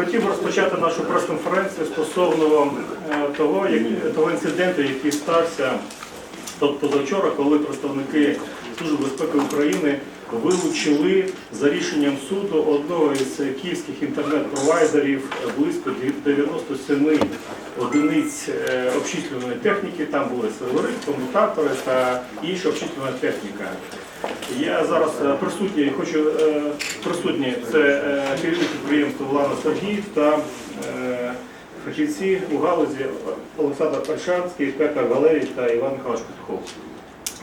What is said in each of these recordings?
Хотів розпочати нашу прес-конференцію стосовно е, того, як, того інциденту, який стався позавчора, коли представники Служби безпеки України вилучили за рішенням суду одного із київських інтернет-провайдерів близько 97 одиниць е, обчислюваної техніки. Там були сервери, комутатори та інша обчислювана техніка. Я зараз е, присутній, хочу е, присутні це е, керівник підприємства Влана Сергій та фахівці у галузі Олександр Пальшанський, Петр Валерій та Іван Михайлович Петухов.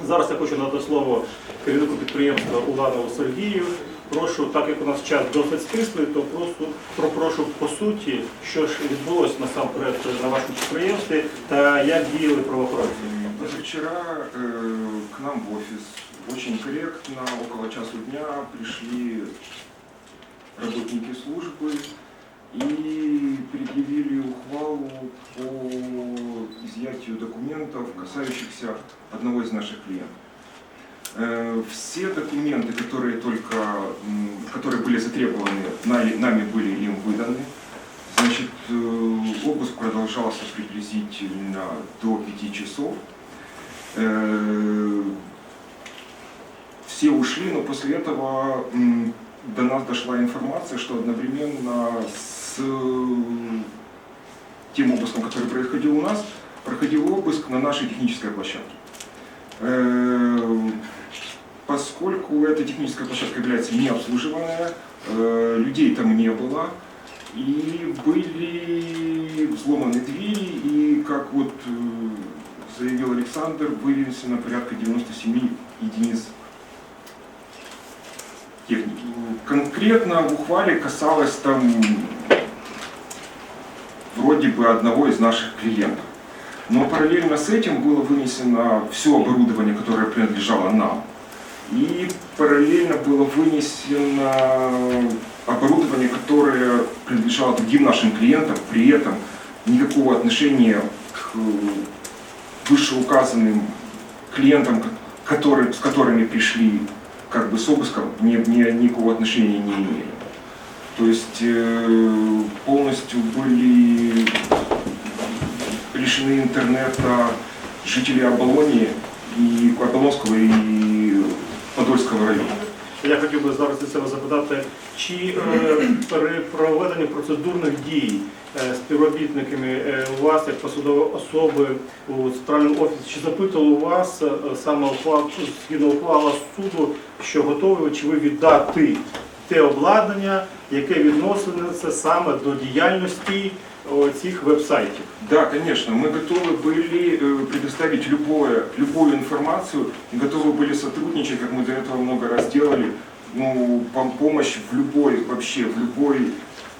Зараз я хочу надати слово керівнику підприємства Уланову Сергію. Прошу, так як у нас час досить стислий, то просто пропрошу по суті, що ж відбулося насамперед на вашому підприємстві та як діяли правоохоронці. Э, к нам в офис очень корректно, около часу дня пришли работники службы и предъявили ухвалу по изъятию документов, касающихся одного из наших клиентов. Э, Все документы, которые только, которые были затребованы, на- нами были им выданы. Значит, э, обыск продолжался приблизительно до 5 часов. Все ушли, но после этого до нас дошла информация, что одновременно с э, тем обыском, который происходил у нас, проходил обыск на нашей технической площадке. Э, Поскольку эта техническая площадка является необслуживаемая, э, людей там не было, и были взломаны двери, и, как вот заявил Александр, вывесено порядка 97 единиц. Конкретно в ухвале касалось там вроде бы одного из наших клиентов. Но параллельно с этим было вынесено все оборудование, которое принадлежало нам. И параллельно было вынесено оборудование, которое принадлежало другим нашим клиентам, при этом никакого отношения к вышеуказанным клиентам, которые, с которыми пришли как бы с обыском, ни, ни- никакого отношения не имели. То есть э, полностью были лишены интернета жители Оболонии и Оболонского и Подольского района. Я хотів би зараз від себе запитати, чи е, при проведенні процедурних дій е, співробітниками е, у вас, як посадової особи у центральному офісі, чи запитували у вас е, саме ухвал- згідно ухвала суду, що готові ви чи ви віддати те обладнання, яке відноситься саме до діяльності о, цих веб-сайтів? Да, конечно, мы готовы были э, предоставить любое, любую информацию, и готовы были сотрудничать, как мы до этого много раз делали, ну, пом- помощь в любой, вообще, в любой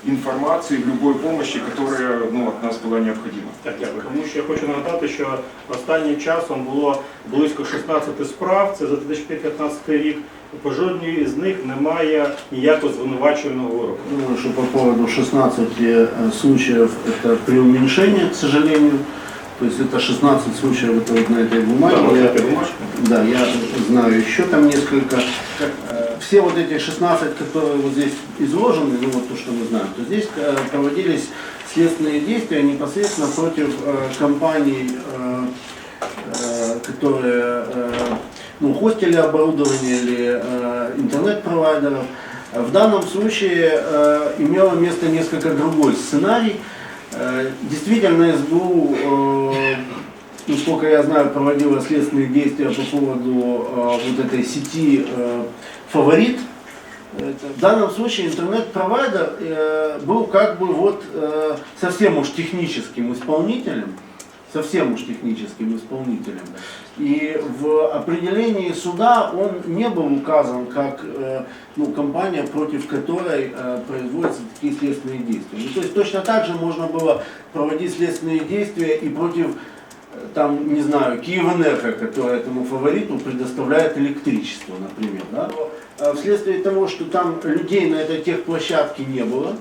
информации, в любой помощи, которая ну, от нас была необходима. Так, дякую. Тому що я хочу нагадати, що останнім часом було близько 16 справ, це за 2015 рік. По жодній з них немає ніякого звинувачувального вироку. Думаю, что по поводу 16 э, случаев это преуменьшение, к сожалению. То есть это 16 случаев это вот на этой бумаге. Там вот Я- эта бумажка. Да, я знаю еще там несколько. Э, Все вот эти 16, которые вот здесь изложены, ну вот то, что мы знаем, то здесь э, проводились следственные действия непосредственно против э, компаний, э, э, которые э, ну, хостили оборудование или э, интернет-провайдеров. В данном случае имело место несколько другой сценарий. Действительно, СБУ, насколько я знаю, проводила следственные действия по поводу э, вот этой сети э, «Фаворит». В данном случае интернет-провайдер э, был как бы вот э, совсем уж техническим исполнителем, совсем уж техническим исполнителем. И в определении суда он не был указан как э, ну, компания, против которой производятся такие следственные действия. Ну, то есть точно так же можно было проводить следственные действия и против там, не знаю, Киевэнерго, которая этому фавориту предоставляет электричество, например. Да? Э, Вследствие того, что там людей на этой техплощадке не было,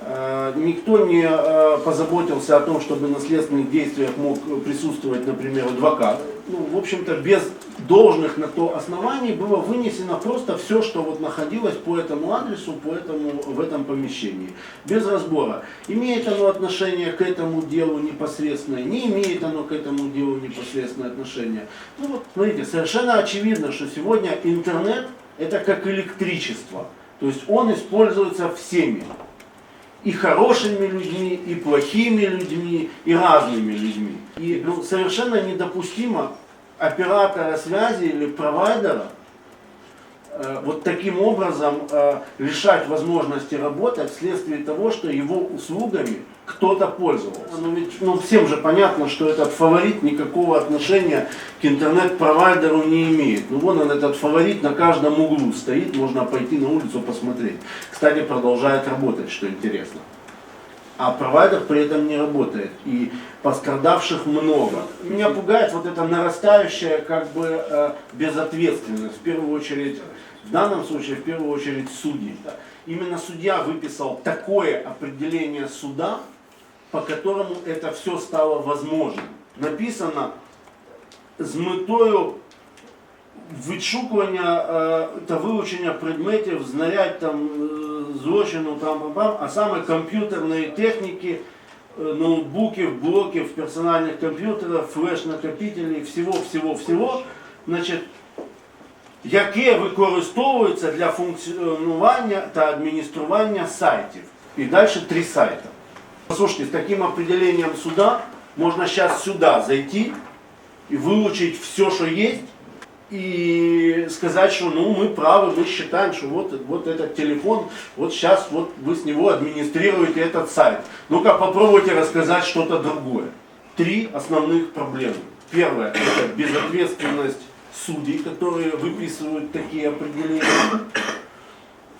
э, никто не э, позаботился о том, чтобы на следственных действиях мог присутствовать, например, адвокат. Ну, в общем-то, без должных на то оснований было вынесено просто все, что вот находилось по этому адресу, по этому, в этом помещении. Без разбора. Имеет оно отношение к этому делу непосредственное, не имеет оно к этому делу непосредственное отношение. Ну вот, смотрите, совершенно очевидно, что сегодня интернет это как электричество. То есть он используется всеми. И хорошими людьми, и плохими людьми, и разными людьми. И ну, совершенно недопустимо оператора связи или провайдера э, вот таким образом э, лишать возможности работать вследствие того, что его услугами кто-то пользовался. Ну, ведь, ну, всем же понятно, что этот фаворит никакого отношения к интернет-провайдеру не имеет. Ну вон он, этот фаворит, на каждом углу стоит, можно пойти на улицу посмотреть. Кстати, продолжает работать, что интересно. А провайдер при этом не работает. И пострадавших много. Меня пугает вот эта нарастающая как бы э, безответственность. В первую очередь, в данном случае, в первую очередь судей. Именно судья выписал такое определение суда, по которому это все стало возможным. Написано з метою відшукування е, та вилучення предметів, знарядь там е, злочину, там, там, а саме комп'ютерної техніки, е, ноутбуків, блоків, персональних комп'ютерів, флеш-накопителів, всього, всього, всього, значить, яке використовується для функціонування та адміністрування сайтів. І далі три сайта. Послушайте, с таким определением суда можно сейчас сюда зайти и выучить все, что есть, и сказать, что ну мы правы, мы считаем, что вот, вот этот телефон, вот сейчас вот вы с него администрируете этот сайт. Ну-ка попробуйте рассказать что-то другое. Три основных проблемы. Первое – это безответственность судей, которые выписывают такие определения.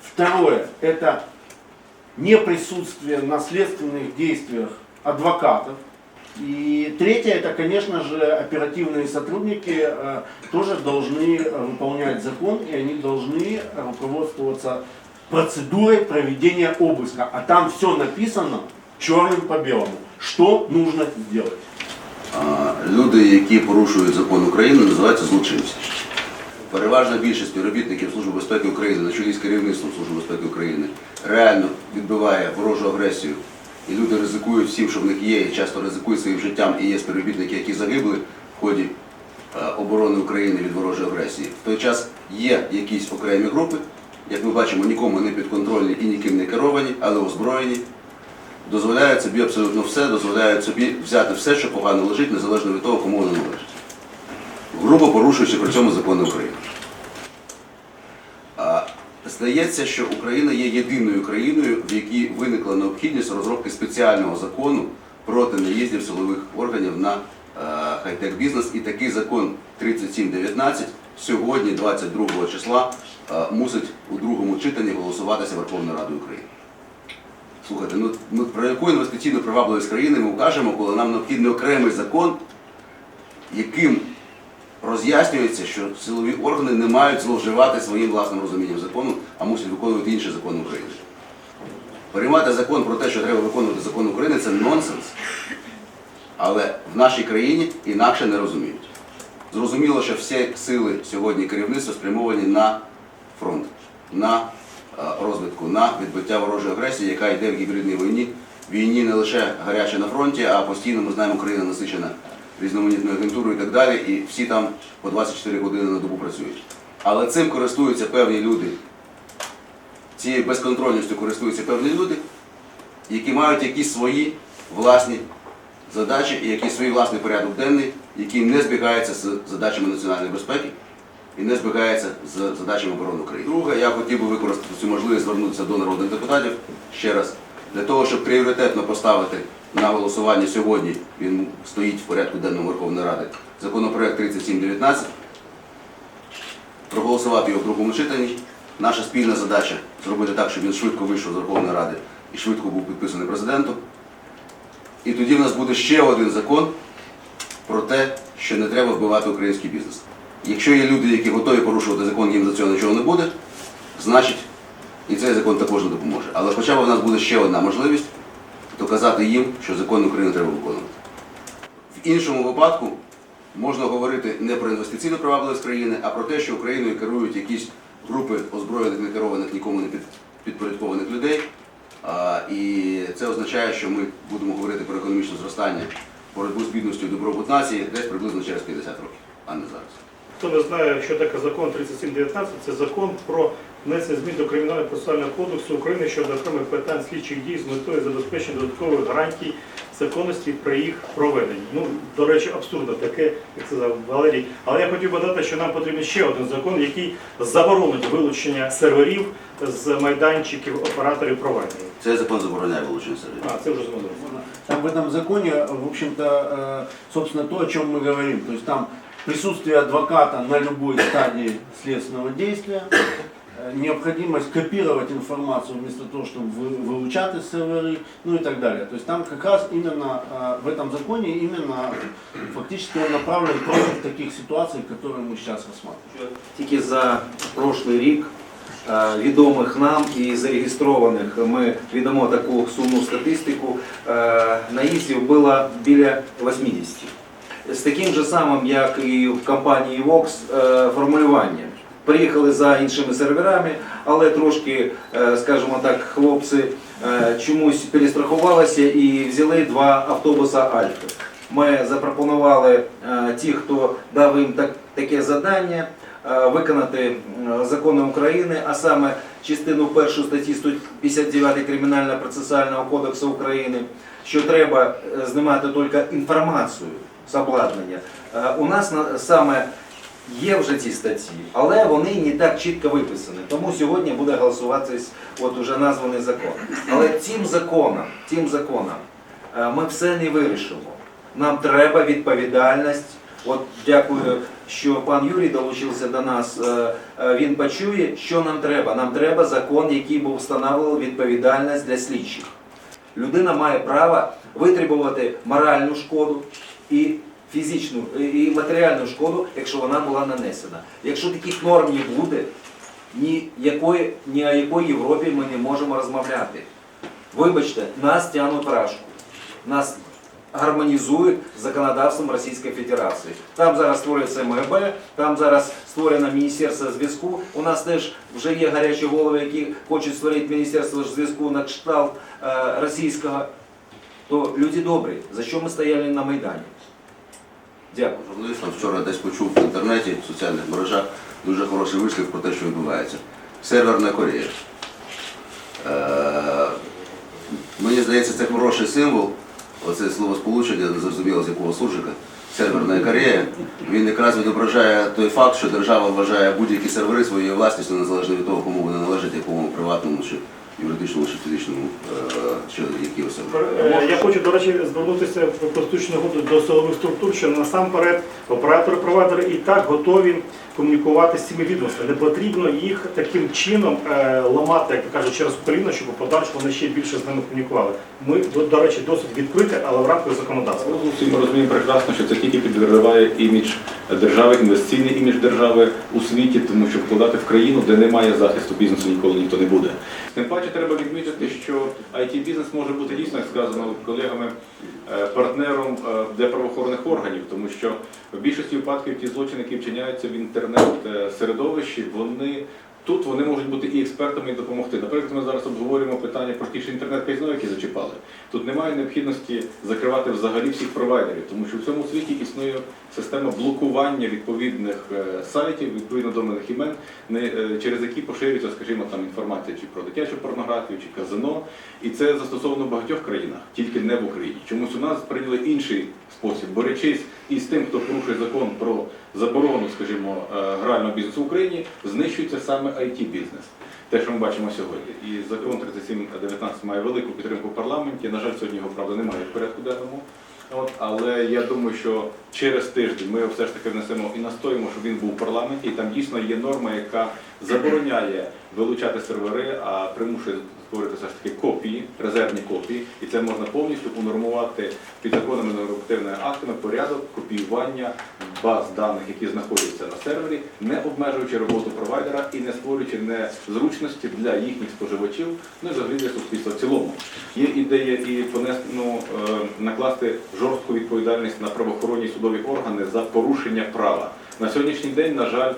Второе – это неприсутствие на следственных действиях адвокатов. И третье, это, конечно же, оперативные сотрудники э, тоже должны э, выполнять закон, и они должны руководствоваться процедурой проведения обыска. А там все написано черным по белому, что нужно сделать. А, Люди, які порушують закон України, називаються злочинці. Переважна більшість співробітників Служби безпеки України на чолі з керівництвом Служби безпеки України реально відбиває ворожу агресію. І люди ризикують всім, що в них є, і часто ризикують своїм життям. І є співробітники, які загибли в ході е, оборони України від ворожої агресії. В той час є якісь окремі групи, як ми бачимо, нікому не підконтрольні і ніким не керовані, але озброєні, дозволяють собі абсолютно все, дозволяють собі взяти все, що погано лежить, незалежно від того, кому воно належить. Грубо порушуючи при цьому закони України. Здається, що Україна є єдиною країною, в якій виникла необхідність розробки спеціального закону проти наїздів силових органів на е, хай-тек бізнес. І такий закон 3719 сьогодні, 22 числа, е, мусить у другому читанні голосуватися Верховною Радою України. Слухайте, ну, ну про яку інвестиційну привабливість країни ми кажемо, коли нам необхідний окремий закон, яким роз'яснюється, що силові органи не мають зловживати своїм власним розумінням закону, а мусять виконувати інші закони України. Приймати закон про те, що треба виконувати закон України, це нонсенс. Але в нашій країні інакше не розуміють. Зрозуміло, що всі сили сьогодні керівництва спрямовані на фронт, на е, розвитку, на відбиття ворожої агресії, яка йде в гібридній війні. Війні не лише гаряче на фронті, а постійно ми знаємо, Україна насичена різноманітною агентурою і так далі, і всі там по 24 години на добу працюють. Але цим користуються певні люди, цією безконтрольністю користуються певні люди, які мають якісь свої власні задачі і якийсь свій власний порядок денний, який не збігається з задачами національної безпеки і не збігається з задачами оборони України. Друге, я хотів би використати цю можливість звернутися до народних депутатів ще раз, для того, щоб пріоритетно поставити на голосування сьогодні, він стоїть в порядку денному Верховної Ради, законопроект 3719, проголосувати його в другому читанні. Наша спільна задача зробити так, щоб він швидко вийшов з Верховної Ради і швидко був підписаний президентом. І тоді в нас буде ще один закон про те, що не треба вбивати український бізнес. Якщо є люди, які готові порушувати закон, їм за цього нічого не буде, значить і цей закон також не допоможе. Але хоча б у нас буде ще одна можливість доказати їм, що закон України треба виконувати. В іншому випадку можна говорити не про інвестиційну привабливість країни, а про те, що Україною керують якісь групи озброєних, не керованих нікому не підпорядкованих людей. І це означає, що ми будемо говорити про економічне зростання, боротьбу з бідністю і добробут нації десь приблизно через 50 років, а не зараз. Хто не знає, що таке закон 3719, це закон про внесення змін до Кримінального процесуального кодексу України щодо окремих питань слідчих дій з метою забезпечення додаткових гарантій законності при їх проведенні. Ну, до речі, абсурдно таке, як сказав Валерій. Але я хотів би додати, що нам потрібен ще один закон, який заборонить вилучення серверів з майданчиків операторів провайдерів. Цей закон забороняє вилучення серверів. А, це вже зрозуміло. Там в этом законе, в общем-то, э, собственно, то, о чем мы говорим. То есть там присутствие адвоката на любой стадии следственного действия, э, необходимость копировать информацию вместо того, чтобы вы- вылучать из серверы, ну и так далее. То есть там как раз именно э, в этом законе именно фактически он направлен против таких ситуаций, которые мы сейчас рассматриваем. Тільки за прошлий рік е, відомих нам і зареєстрованих ми відомо таку сумну статистику. е, Наїздів було біля 80. З таким же самим, як і в компанії Vox, е, формулювання. Приїхали за іншими серверами, але трошки, е, скажімо так, хлопці е, чомусь перестрахувалися і взяли два автобуса Альфи. Ми запропонували е, ті, хто дав їм так, таке завдання, виконати закони України, а саме частину першу статті 159 Кримінального процесуального кодексу України, що треба знімати тільки інформацію з обладнання. У нас на- саме є вже ці статті, але вони не так чітко виписані. Тому сьогодні буде голосуватись от уже названий закон. Але цим законом, цим законом е, ми все не вирішимо. Нам треба відповідальність. От дякую, що пан Юрій долучився до нас. Е, е, Він почує, що нам треба. Нам треба закон, який би встановлював відповідальність для слідчих. Людина має право витребувати моральну шкоду і фізичну і матеріальну шкоду, якщо вона була нанесена. Якщо таких норм не буде, ні, якої, ні о якій Європі ми не можемо розмовляти. Вибачте, нас тягнуть рашку. Нас гармонізують з законодавством Російської Федерації. Там зараз створюється МГБ, там зараз створено Міністерство зв'язку. У нас теж вже є гарячі голови, які хочуть створити Міністерство зв'язку на кшталт е, російського. То люди добрі, за що ми стояли на Майдані? Дякую. Журналістам вчора десь почув в інтернеті, в соціальних мережах дуже хороший вислів про те, що відбувається. Северна Корея. Е, мені здається, це хороший символ. Оце словосполучення, не зрозуміло з якого суржика. Северна Корея. Він якраз відображає той факт, що держава вважає будь-які сервери своєю власністю, незалежно від того, кому вони належать, якому приватному чи юридичному чи фізичному е, чи які особи. Е, Я хочу, до речі, звернутися в конституційну до силових структур, що насамперед оператори провайдери і так готові комунікувати з цими відомствами. Не потрібно їх таким чином е, ламати, як то кажуть, через коліно, щоб у подальшому вони ще більше з ними комунікували. Ми, до, речі, досить відкриті, але в рамках законодавства. Ми розуміємо прекрасно, що це тільки підриває імідж держави, інвестиційний імідж держави у світі, тому що вкладати в країну, де немає захисту бізнесу, ніколи ніхто не буде. Тим паче треба відмітити, що it бізнес може бути дійсно, як сказано колегами, е, партнером е, для правоохоронних органів, тому що в більшості випадків ті злочини, які вчиняються в інтернет-середовищі, вони тут вони можуть бути і експертами і допомогти. Наприклад, ми зараз обговорюємо питання про ті ж інтернет-казино, які зачіпали. Тут немає необхідності закривати взагалі всіх провайдерів, тому що в цьому світі існує система блокування відповідних е, сайтів, відповідно доменних імен, е, через які поширюється, скажімо, там інформація чи про дитячу порнографію, чи казино. І це застосовано в багатьох країнах, тільки не в Україні. Чомусь у нас прийняли інший спосіб, борючись із тим, хто порушує закон про заборону, скажімо, е, грального бізнесу в Україні, знищується саме it бізнес те, що ми бачимо сьогодні. І закон 3719 має велику підтримку в парламенті. На жаль, сьогодні його правда немає в порядку денному. От, але я думаю, що через тиждень ми все ж таки внесемо і настоїмо, щоб він був у парламенті. І там дійсно є норма, яка забороняє вилучати сервери, а примушує створити все ж таки копії, резервні копії, і це можна повністю унормувати підзаконними нормативними актами порядок копіювання баз даних, які знаходяться на сервері, не обмежуючи роботу провайдера і не створюючи незручності для їхніх споживачів, ну і взагалі для суспільства в цілому. Є ідея і понести, ну, е, накласти жорстку відповідальність на правоохоронні судові органи за порушення права. На сьогоднішній день, на жаль,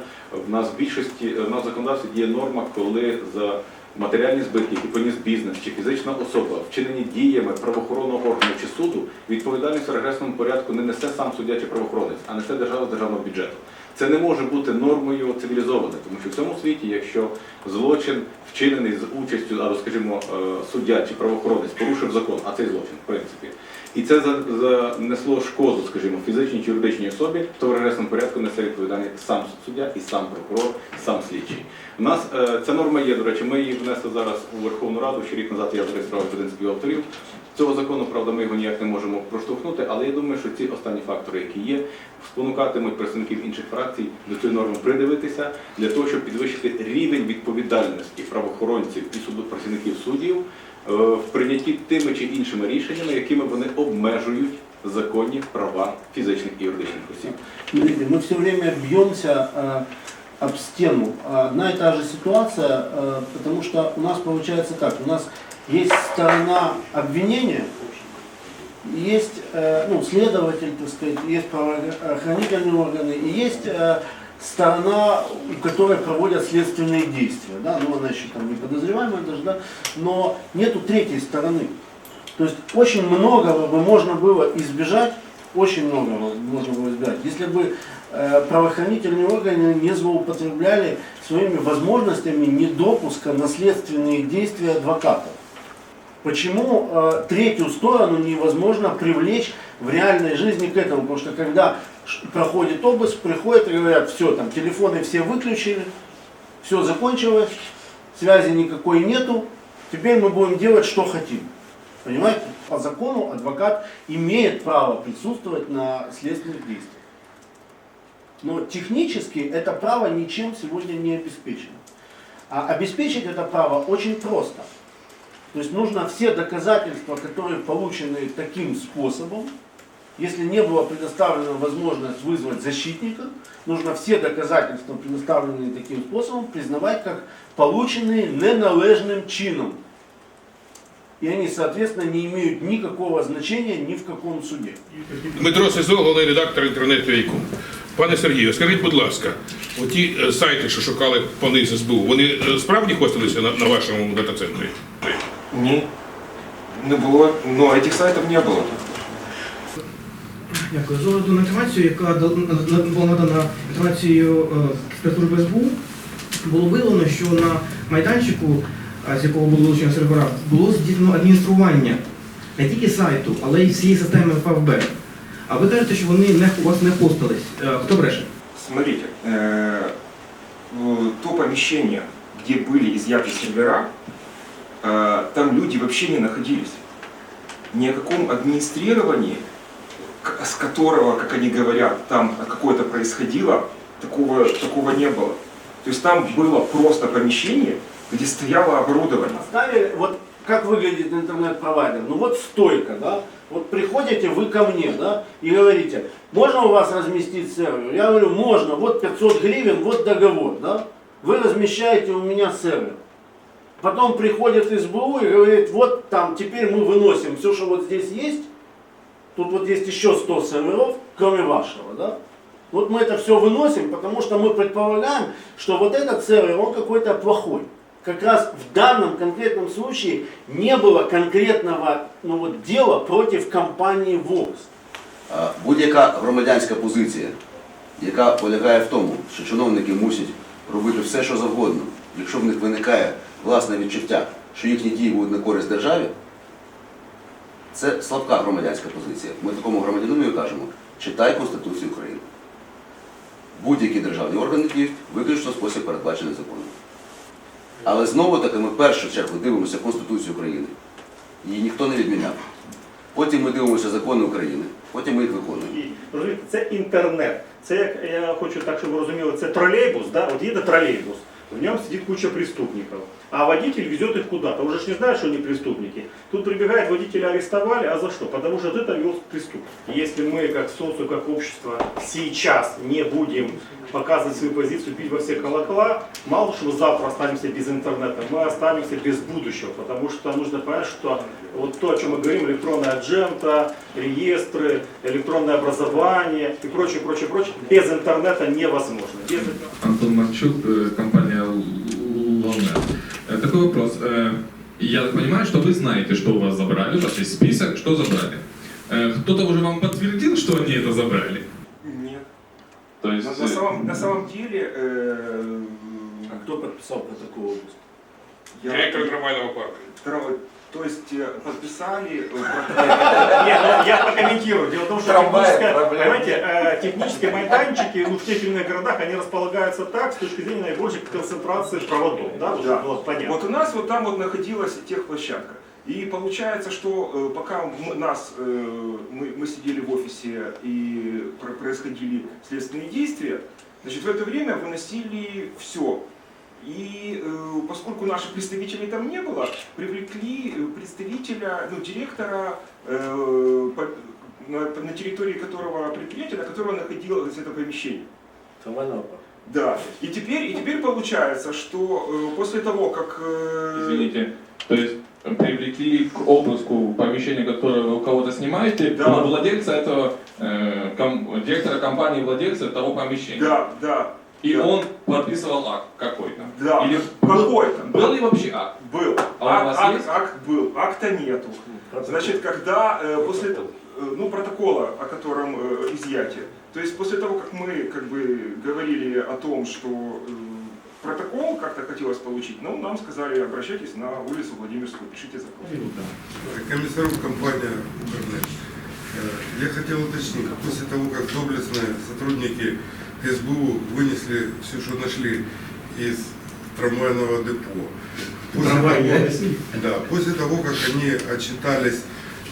в нас в більшості в нас законодавстві діє норма, коли за матеріальні збитки, які поніс бізнес чи фізична особа, вчинені діями правоохоронного органу чи суду, відповідальність в регресному порядку не несе сам суддя чи правоохоронець, а несе держава з державного бюджету. Це не може бути нормою цивілізованою, тому що в цьому світі, якщо злочин вчинений з участю, або, скажімо, е, суддя чи правоохоронець порушив закон, а цей злочин, в принципі, і це занесло шкоду, скажімо, фізичній чи юридичній особі, то в регресному порядку несе відповідальність сам суддя і сам прокурор, сам слідчий. У нас е, ця норма є, до речі, ми її внесли зараз у Верховну Раду. Ще рік назад я зареєстрував один з співавторів. Цього закону, правда, ми його ніяк не можемо проштовхнути, але я думаю, що ці останні фактори, які є, спонукатимуть представників інших фракцій до цієї норми придивитися для того, щоб підвищити рівень відповідальності правоохоронців і суду працівників суддів е, в прийнятті тими чи іншими рішеннями, якими вони обмежують законні права фізичних і юридичних осіб. Смотрите, мы все время бьемся э, об стену. А Одна и та же ситуация, э, потому что у нас получается так, у нас есть сторона обвинения, есть э, ну, следователь, так сказать, есть правоохранительные органы, и есть э, сторона, у которой проводят следственные действия, да, ну она еще там не подозреваемая даже, да, но нету третьей стороны. То есть очень многого бы можно было избежать, очень многого можно было избежать, если бы э, правоохранительные органы не злоупотребляли своими возможностями недопуска на следственные действия адвокатов. Почему э, третью сторону невозможно привлечь в реальной жизни к этому? Потому что когда проходит обыск, приходят и говорят, все, там телефоны все выключили, все закончилось, связи никакой нету, теперь мы будем делать, что хотим. Понимаете? По закону адвокат имеет право присутствовать на следственных действиях. Но технически это право ничем сегодня не обеспечено. А обеспечить это право очень просто. То есть нужно все доказательства, которые получены таким способом, если не была предоставлена возможность вызвать защитника, нужно все доказательства, предоставленные таким способом, признавать как полученные неналежным чином. И они, соответственно, не имеют никакого значения ни в каком суде. Дмитро Сизо, головний редактор інтернет-війку. Пане Сергію, скажіть, будь ласка, оті е, сайти, що шукали пани з СБУ, вони е, справді хостилися на, на вашому дата-центрі? Ні. Не було, ну этих сайтів не було. Дякую. З огляду на інформацію, яка дал- на- на- була надана інформацією е, спецслужби СБУ, було виявлено, що на майданчику, е, з якого було вилучено сервера, було здійснено адміністрування не тільки сайту, але й всієї системи ФБ. А ви кажете, що вони не, у вас не хостились. Е, Хто бреше? Смотрите, э, в- то помещение, где были изъяты сервера, э, там люди вообще не находились. Ни о каком администрировании, с которого, как они говорят, там какое-то происходило, такого, такого не было. То есть там было просто помещение, где стояло оборудование. Поставили, вот как выглядит интернет-провайдер. Ну вот стойка, да. Вот приходите вы ко мне, да, и говорите, можно у вас разместить сервер? Я говорю, можно, вот 500 гривен, вот договор, да. Вы размещаете у меня сервер. Потом приходит СБУ и говорит, вот там теперь мы выносим все, что вот здесь есть. Тут вот есть еще 100 серверов, кроме вашего, да. Вот мы это все выносим, потому что мы предполагаем, что вот этот сервер, он какой-то плохой. Как раз в данном конкретном случае не было конкретного ну, вот, дела против компании ВОКС. Е, Будь-яка громадянська позиція, яка полягає в тому, що чиновники мусять робити все, що завгодно, якщо в них виникає власне відчуття, що їхні дії будуть на користь державі, це слабка громадянська позиція. Ми такому громадянину кажемо, читай Конституцію України. Будь-які державні органи діють виключно спосіб передбачений законом. Але знову таки ми в першу чергу дивимося Конституцію України. Її ніхто не відміняв. Потім ми дивимося закони України, потім ми їх виконуємо. Розумієте, це інтернет. Це як я хочу так, щоб ви розуміли, це тролейбус, да? от їде тролейбус. В нем сидит куча преступников. А водитель везет их куда-то. Уже ж не знают, что они преступники. Тут прибегает, водителя арестовали, а за что? Потому что это вел преступник. Если мы, как социум, как общество, сейчас не будем показывать свою позицию, бить во все колокола, мало что мы завтра останемся без интернета, мы останемся без будущего. Потому что нужно понять, что вот то, о чем мы говорим, электронная аджента, реестры, электронное образование и прочее, прочее, прочее, без интернета невозможно. Без Антон Марчук, э, компания Такой вопрос. Э, Я так понимаю, что вы знаете, что у вас забрали, у вас есть список, что забрали. Э, Кто-то уже вам подтвердил, что они это забрали? Нет. То есть, На, на э, самом, на самом деле... э, А кто подписал протокол? я- Директор трамвайного парка. Второе, То есть э, подписали... э, Нет, ну, я прокомментирую. Дело в том, что понимаете, э, технические майданчики ну, в тех или иных городах, они располагаются так, с точки зрения наибольшей концентрации проводов. Да, Да. было понятно. Вот у нас вот там вот находилась техплощадка. И получается, что э, пока мы, нас, э, мы, мы сидели в офисе и про- происходили следственные действия, значит, в это время выносили все. И э, поскольку наших представителей там не было, привлекли э, представителя, ну, директора, э, по- на, на территории которого предприятия, на которого находилось это помещение. Да. И теперь, и теперь получается, что э, после того, как... э, Извините, то есть привлекли к обыску помещение, которое вы у кого-то снимаете, Да. но владельца этого, э, ком- директора компании, владельца того помещения. Да, да, И да. он подписывал акт какой-то. да. Или Какой-то. был ли вообще акт? Был. А у Акт- вас акт- есть? акт был, акта нету. Значит, когда э, после э, ну, протокола, о котором э, изъятие, то есть после того, как мы как бы говорили о том, что э, протокол как-то хотелось получить, ну, нам сказали, обращайтесь на улицу Владимирскую, пишите запрос. Комиссару компания «Интернет». Э, Я хотел уточнить, после того, как доблестные сотрудники СБУ вынесли все, что нашли из трамвайного депо, после того, да, после того, как они отчитались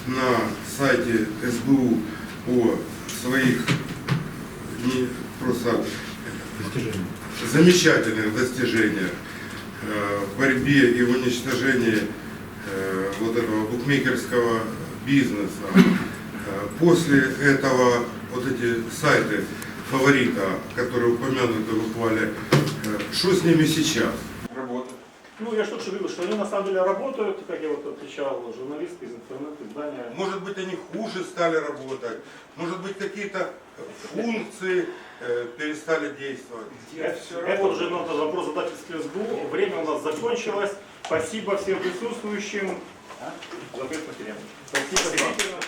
на сайте СБУ о своих не, просто замечательных достижениях э, в борьбе и в уничтожении э, вот этого букмекерского бизнеса. Э, После этого вот эти сайты фаворита, которые упомянуты в ухвале, э, что с ними сейчас? Работа. Ну, я что-то видел, что они на самом деле работают, как я вот отвечал журналист из интернет-издания. Может быть, они хуже стали работать, может быть, какие-то функции э, перестали действовать. Это, это уже надо вопрос задать из СБУ. Время у нас закончилось. Спасибо всем присутствующим. Запрет потерян. Спасибо зрителям.